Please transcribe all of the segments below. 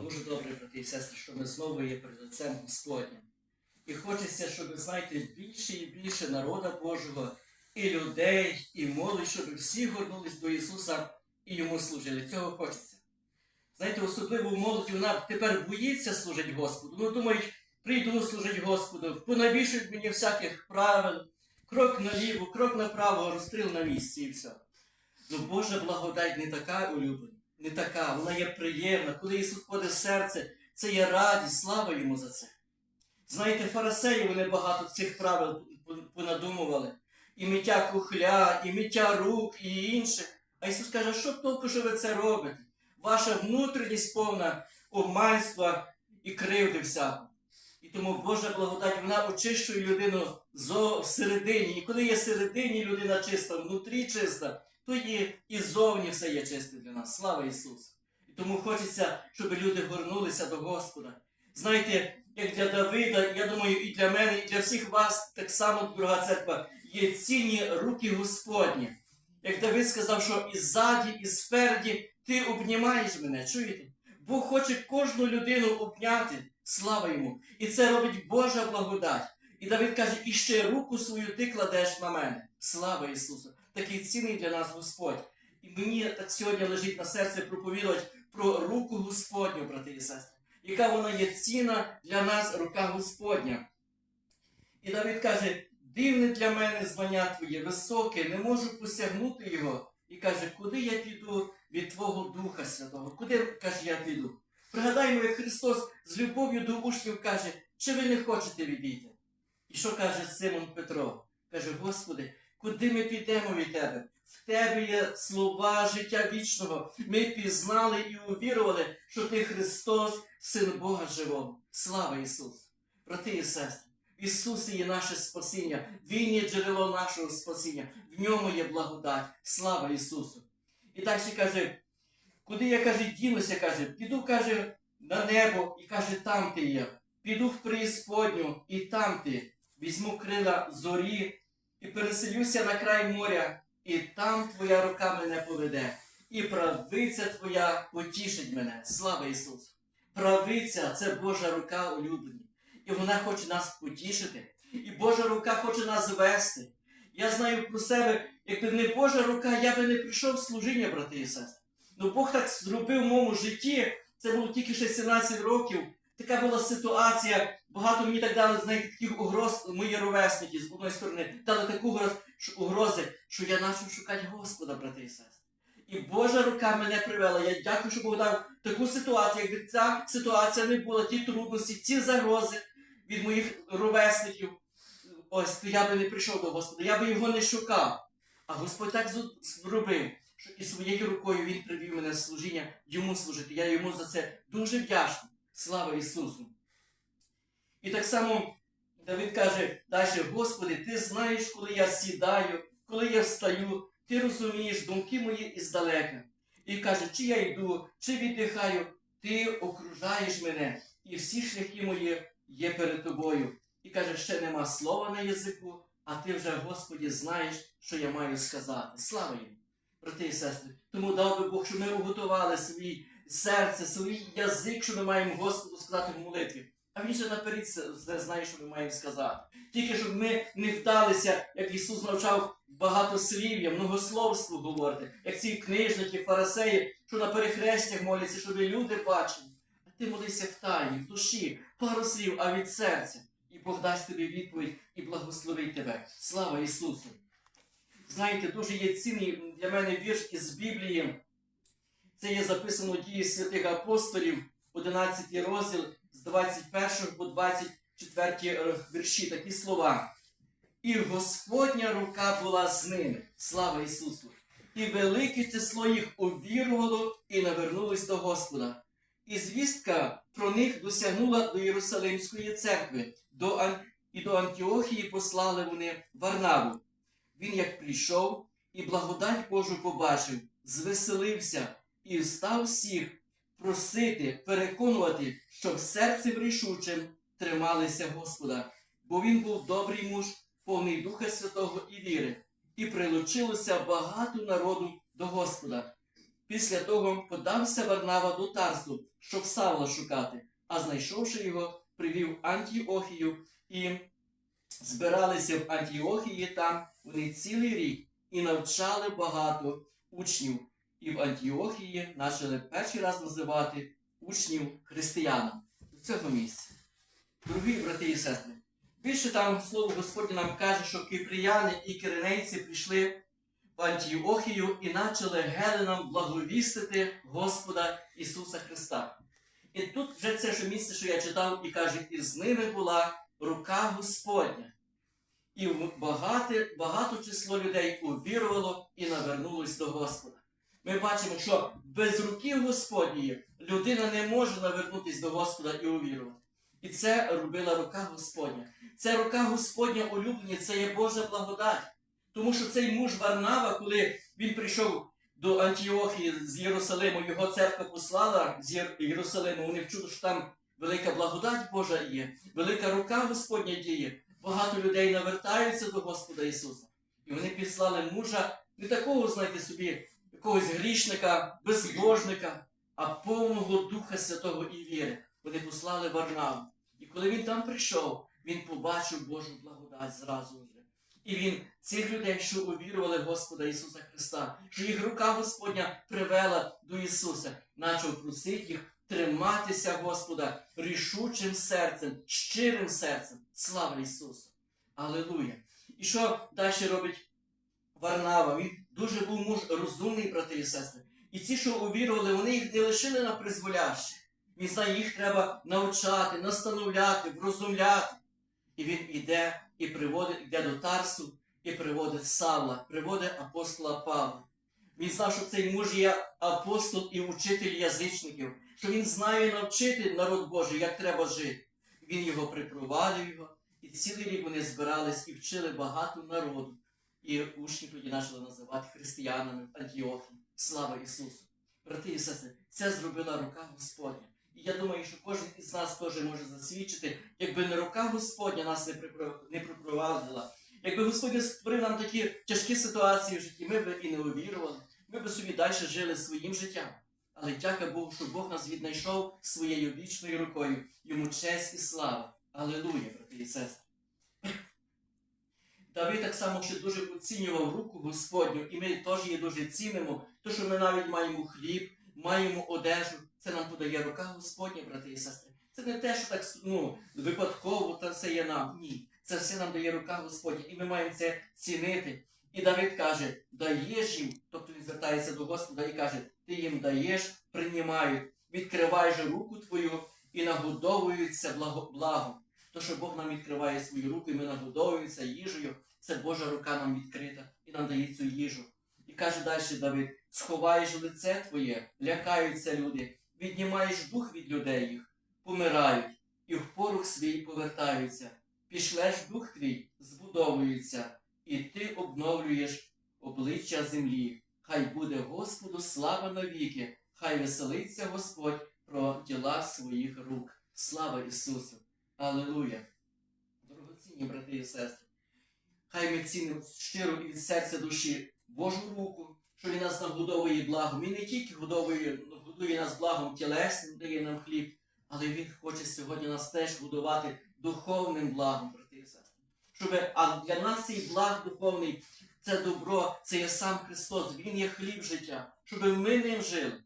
Дуже добре, брати і сестри, що ми знову є перед Отцем Господнім. І хочеться, щоб знаєте, більше і більше народа Божого, і людей, і молодь, щоб всі горнулись до Ісуса і йому служили. Цього хочеться. Знаєте, особливо молодь вона тепер боїться служити Господу. Ну, думають, прийду служити Господу, понавішують мені всяких правил, крок наліво, крок направо, розстріл на місці і все. Ну Божа благодать не така улюблена, не така, вона є приємна. Коли Ісус входить в серце, це є радість, слава йому за це. Знаєте, фарисеї вони багато цих правил понадумували. І миття кухля, і миття рук, і інших. А Ісус каже, що толку, що ви це робите? Ваша внутрішність повна обманства і кривди всяку. І тому Божа благодать, вона очищує людину всередині. І коли є всередині людина чиста, внутрі чиста, то і, і зовні все є чисте для нас. Слава Ісусу! І тому хочеться, щоб люди горнулися до Господа. Знаєте, як для Давида, я думаю, і для мене, і для всіх вас, так само, дорога церква, є цінні руки Господні. Як Давид сказав, що і ззаді, і спереді ти обнімаєш мене, чуєте? Бог хоче кожну людину обняти, слава йому. І це робить Божа благодать. І Давид каже, і ще руку свою ти кладеш на мене. Слава Ісусу! Такий цінний для нас Господь. І мені так сьогодні лежить на серці проповідувати про руку Господню, брати і сестри, яка вона є ціна для нас, рука Господня. І Давид каже: дивне для мене звання Твоє, високе, не можу посягнути його. І каже, куди я піду від Твого Духа Святого? Куди, каже, я піду? Пригадаємо, як Христос з любов'ю до учнів каже, чи ви не хочете відійти? І що каже Симон Петро? Каже, Господи, куди ми підемо від Тебе? В Тебе є слова життя вічного. Ми пізнали і увірували, що Ти Христос, Син Бога Живого. Слава Ісусу! Брати і сестри, Ісус є наше спасіння, Він є джерело нашого спасіння, в ньому є благодать. Слава Ісусу! І далі каже, куди я каже, дінуся, каже, піду, каже, на небо і каже, там ти є. Піду в преісподню, і там ти. Візьму крила зорі і переселюся на край моря, і там твоя рука мене поведе, і правиця твоя потішить мене. Слава Ісусу! Правиця це Божа рука улюблені. І вона хоче нас потішити. І Божа рука хоче нас вести. Я знаю про себе, якби не Божа рука, я би не прийшов в служіння, брати і сестри. Ну Бог так зробив в моєму житті. Це було тільки 16 років. Така була ситуація. Багато мені так дали знаєте, таких угроз, мої ровесники з одної сторони, дали таку угроз, що, угрози, що я почав шукати Господа, брати і сестри. І Божа рука мене привела. Я дякую, що Бог дав таку ситуацію. Якби ця ситуація не була, ті трудності, ці загрози від моїх ровесників, ось то я би не прийшов до Господа, я би його не шукав. А Господь так зробив, що і своєю рукою Він привів мене в служіння йому служити. Я йому за це дуже вдячний. Слава Ісусу! І так само Давид каже далі, Господи, Ти знаєш, коли я сідаю, коли я встаю, Ти розумієш думки мої іздалека. І каже, чи я йду, чи віддихаю, Ти окружаєш мене, і всі шляхи мої є перед тобою. І каже, ще нема слова на язику, а ти вже, Господі, знаєш, що я маю сказати. Слава йому, брати і сестри. Тому дав би Бог, щоб ми уготували свій серце, свій язик, що ми маємо Господу сказати в молитві. А він же наперед знає, що ми маємо сказати. Тільки щоб ми не вдалися, як Ісус навчав багатослів'я, многословство говорити, як ці книжники, фарисеї, що на перехрестях моляться, щоб люди бачили. А ти молися в тайні, в душі, пару слів, а від серця. І Бог дасть тобі відповідь і благословить тебе. Слава Ісусу! Знаєте, дуже є цінний для мене вірш із Біблії. Це є записано дії святих апостолів, 11 розділ з 21 по 24 вірші, такі слова. І Господня рука була з ними, слава Ісусу! І велике число їх увірувало і навернулось до Господа. І звістка про них досягнула до Єрусалимської церкви, до Ан... і до Антіохії послали вони Варнаву. Він як прийшов і благодать Божу побачив, звеселився і став всіх просити, переконувати, щоб серцем рішучим трималися Господа, бо він був добрий муж, повний Духа Святого і віри, і прилучилося багато народу до Господа. Після того подався Варнава до Тарсу, щоб Савла шукати, а знайшовши його, привів Антіохію і збиралися в Антіохії там вони цілий рік і навчали багато учнів. І в Антіохії почали перший раз називати учнів християнам з цього місця. Дорогі брати і сестри, більше там слово Господнє нам каже, що киприяни і киринейці прийшли в Антіохію і почали геленам благовістити Господа Ісуса Христа. І тут вже це ж місце, що я читав, і каже, і з ними була рука Господня. І багато, багато число людей увірувало і навернулось до Господа. Ми бачимо, що без руки Господньої людина не може навернутися до Господа і увірувати. І це робила рука Господня. Це рука Господня улюблені, це є Божа благодать. Тому що цей муж Варнава, коли він прийшов до Антіохії з Єрусалиму, його церква послала з Єрусалиму, вони вчули, що там велика благодать Божа є, велика рука Господня діє. Багато людей навертаються до Господа Ісуса. І вони післали мужа не такого, знаєте собі, якогось грішника, безбожника, а повного Духа Святого і віри. Вони послали Варнаву. І коли він там прийшов, він побачив Божу благодать зразу вже. І він цих людей, що увірували Господа Ісуса Христа, що їх рука Господня привела до Ісуса, почав просити їх триматися Господа рішучим серцем, щирим серцем. Слава Ісусу! Аллилуйя! І що далі робить Варнава? Він дуже був муж розумний, брати і сестри. І ці, що увірували, вони їх не лишили на призволяще. Він знає, їх треба навчати, настановляти, врозумляти. І він іде і приводить, йде до Тарсу і приводить Савла, приводить апостола Павла. Він знав, що цей муж є апостол і учитель язичників, що він знає навчити народ Божий, як треба жити. Він його припровадив його, і цілий рік вони збирались і вчили багато народу. І учні тоді почали називати християнами Антіохії. Слава Ісусу! Брати і сестри, це зробила рука Господня. І я думаю, що кожен із нас теж може засвідчити, якби не рука Господня нас не припро- припровадила. Якби Господь створив нам такі тяжкі ситуації в житті, ми б і не увірували, ми б собі далі жили своїм життям. Але дяка Богу, що Бог нас віднайшов своєю вічною рукою. Йому честь і слава. Алілуя, брати і сестри. Давид так само ще дуже оцінював руку Господню, і ми теж її дуже цінимо, то що ми навіть маємо хліб, маємо одежу. Це нам подає рука Господня, брати і сестри. Це не те, що так ну, випадково та все є нам. Ні. Це все нам дає рука Господня, і ми маємо це цінити. І Давид каже: даєш їм, тобто він звертається до Господа і каже: Ти їм даєш, приймають, відкривай же руку твою і нагодовуються благо. То, що Бог нам відкриває свою руку, і ми нагодовуємося їжею, це Божа рука нам відкрита і нам дає цю їжу. І каже далі Давид: сховаєш лице твоє, лякаються люди, віднімаєш дух від людей їх, помирають, і в порух свій повертаються. Пішлеш дух твій, збудовується, і ти обновлюєш обличчя землі. Хай буде Господу слава навіки, хай веселиться Господь про діла своїх рук. Слава Ісусу! Аллилуйя! Дорогоцінні брати і сестри, хай ми цінимо щиро від серця душі Божу руку, що Він нас нагодовує благом. Він не тільки годовує, годує нас благом тілесним, дає нам хліб, але Він хоче сьогодні нас теж годувати духовним благом, брати і сестри. Щоб, а для нас цей благ духовний це добро, це є сам Христос, Він є хліб життя, щоб ми ним жили.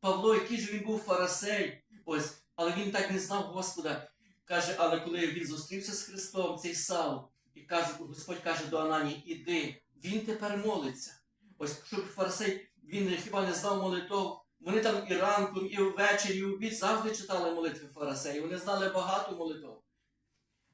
Павло, який же він був фарисей, ось, але він так не знав Господа. Каже, але коли він зустрівся з Христом, цей Савл, і каже, Господь каже до Анані, іди, він тепер молиться. Ось, щоб фарисей, він хіба не знав молитов. Вони там і ранком, і ввечері, і обід завжди читали молитви фарисеїв. Вони знали багато молитов.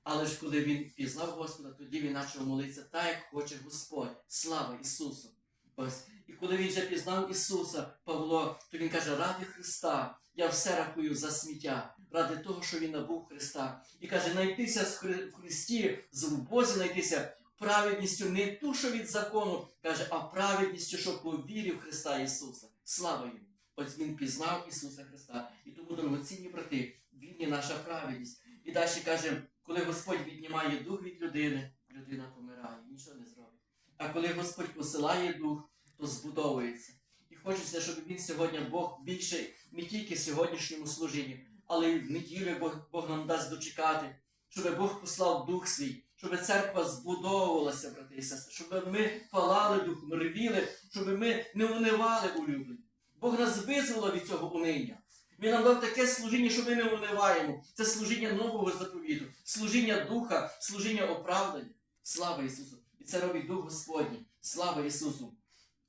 Але ж коли він пізнав Господа, тоді він почав молитися так, як хоче Господь. Слава Ісусу! Ось. І коли він вже пізнав Ісуса, Павло, то він каже, ради Христа, я все рахую за сміття, ради того, що він набув Христа. І каже, найтися в Христі, з Бозі найтися праведністю не ту, що від закону, каже, а праведністю, що по вірі в Христа Ісуса. Слава йому! Ось він пізнав Ісуса Христа. І тому, дорогоцінні брати, Він є наша праведність. І далі каже, коли Господь віднімає дух від людини, людина помирає, нічого не зробить. А коли Господь посилає дух, то збудовується. І хочеться, щоб він сьогодні Бог більше не тільки сьогоднішньому служінні, але й в неділю Бог, Бог нам дасть дочекати, щоб Бог послав Дух свій, щоб церква збудовувалася, брати і сестри, щоб ми палали духом, ревіли, щоб ми не унивали улюблені. Бог нас визволив від цього униння. Він нам дав таке служіння, що ми не униваємо. Це служіння нового заповіту, служіння духа, служіння оправдання. Слава Ісусу! І це робить Дух Господній. Слава Ісусу!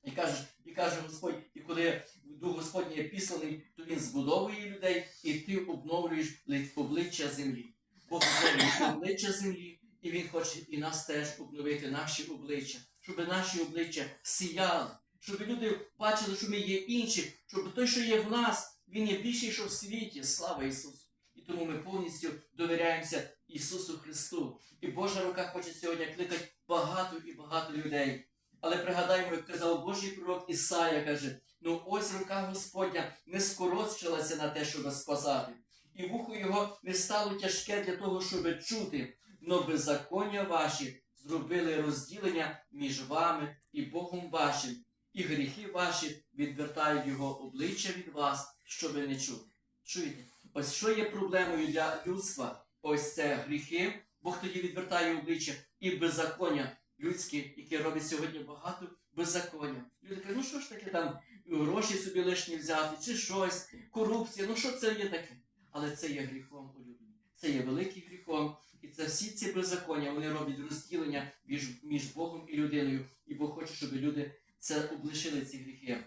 І каже, і каже Господь, і коли Дух Господній є післаний, то Він збудовує людей, і ти обновлюєш обличчя землі. Бог обновлює обличчя землі, і Він хоче і нас теж обновити наші обличчя, щоб наші обличчя сіяли, щоб люди бачили, що ми є інші, щоб той, що є в нас, він є більший, що в світі. Слава Ісусу! І тому ми повністю довіряємося Ісусу Христу. І Божа рука хоче сьогодні кликати багато і багато людей. Але пригадаємо, як казав Божий пророк Ісая, каже: ну ось рука Господня не скорочилася на те, щоб спасати, і вухо його не стало тяжке для того, щоб чути, но беззаконня ваші зробили розділення між вами і Богом вашим, і гріхи ваші відвертають його обличчя від вас, щоб не чути. Чуєте? Ось що є проблемою для людства? Ось це гріхи, Бог тоді відвертає обличчя і беззаконня людське, яке робить сьогодні багато беззаконня. Люди кажуть, ну що ж таке там гроші собі лишні взяти, чи щось, корупція, ну що це є таке? Але це є гріхом улюблені. Це є великим гріхом. І це всі ці беззаконня, вони роблять розділення між, між Богом і людиною. І Бог хоче, щоб люди це облишили ці гріхи.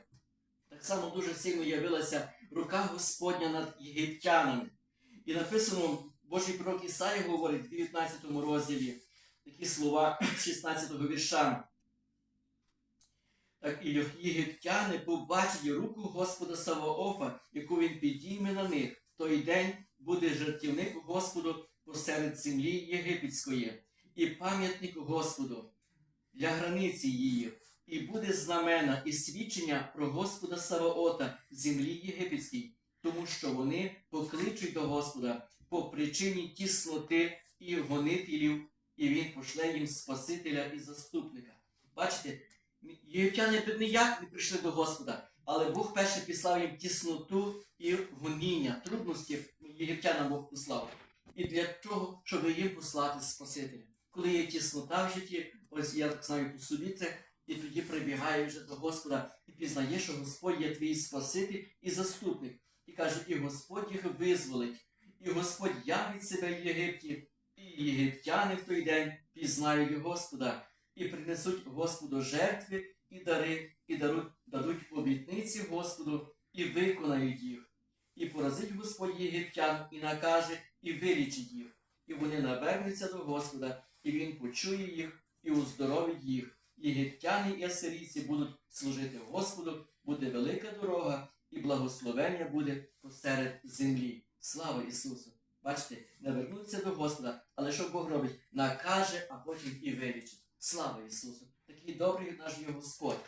Так само дуже сильно явилася рука Господня над єгиптянами. І написано, Божий пророк Ісаїя говорить в 19 розділі такі слова 16-го вірша. Так і єгиптяни побачать руку Господа Саваофа, яку він підійме на них. В той день буде жертівник Господу посеред землі єгипетської, і пам'ятник Господу для границі її, і буде знамена і свідчення про Господа Саваота в землі єгипетській, тому що вони покличуть до Господа по причині тісноти і гонителів, і він пошле їм Спасителя і заступника. Бачите, єгиптяни б ніяк не прийшли до Господа, але Бог перше післав їм тісноту і гоніння, трудності єгиптянам Бог послав. І для чого, щоб їм послати Спасителя. Коли є тіснота в житті, ось я знаю по собі це, і тоді прибігає вже до Господа і пізнає, що Господь є твій Спаситель і заступник. І каже, і Господь їх визволить, і Господь явить себе в Єгипті, і єгиптяни в той день пізнають Господа, і принесуть Господу жертви і дари, і дадуть обітниці Господу, і виконають їх. І поразить Господь єгиптян, і накаже, і вилічить їх. І вони навернуться до Господа, і Він почує їх, і уздоровить їх. Єгиптяни і асирійці будуть служити Господу, буде велика дорога, і благословення буде посеред землі. Слава Ісусу! Бачите, навернуться до Господа, але що Бог робить? Накаже, а потім і вилічить. Слава Ісусу! Такий добрий наш є Господь.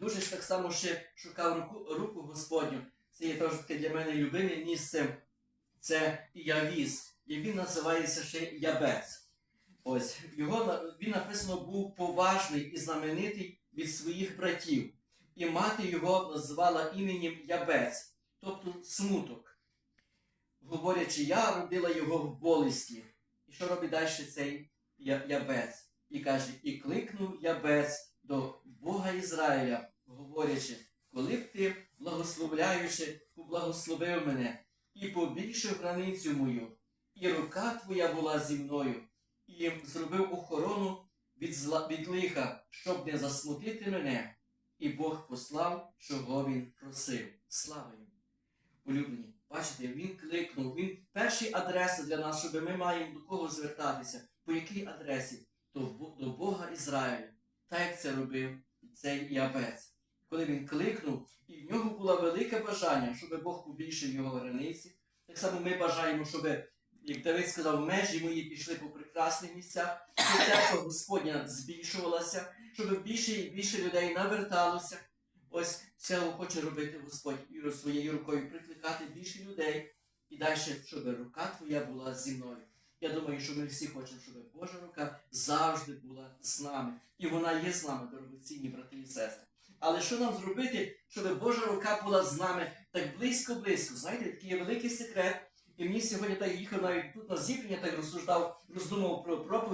Дуже ж так само ще шукав руку, руку Господню. Це є теж таке для мене любиме місце. Це Явіз. І він називається ще Ябець. Ось його він написано був поважний і знаменитий від своїх братів. І мати його називала іменем Ябець, тобто смуток. Говорячи, я родила його в болісті. І що робить далі цей Ябець? І каже, і кликнув Ябець до Бога Ізраїля, говорячи, коли б ти, благословляючи, поблагословив мене і побільшив границю мою, і рука твоя була зі мною, і зробив охорону від, зла, від лиха, щоб не засмутити мене. І Бог послав, чого він просив. Слава йому! Улюблені, бачите, він кликнув, він перший адреса для нас, щоб ми маємо до кого звертатися. По якій адресі? До, Бога Ізраїля. Так як це робив цей Ябець. Коли він кликнув, і в нього було велике бажання, щоб Бог побільшив його границі. Так само ми бажаємо, щоб, як Давид сказав, межі мої пішли по прекрасних місцях, щоб церква Господня збільшувалася, щоб більше і більше людей наверталося. Ось цього хоче робити Господь своєю рукою прикликати більше людей. І далі, щоб рука твоя була зі мною. Я думаю, що ми всі хочемо, щоб Божа рука завжди була з нами. І вона є з нами, дорогоцінні брати і сестри. Але що нам зробити, щоб Божа рука була з нами так близько-близько? Знаєте, такий є великий секрет. І мені сьогодні так їхав навіть тут на зібрання, так розсуждав, роздумав про проповідь.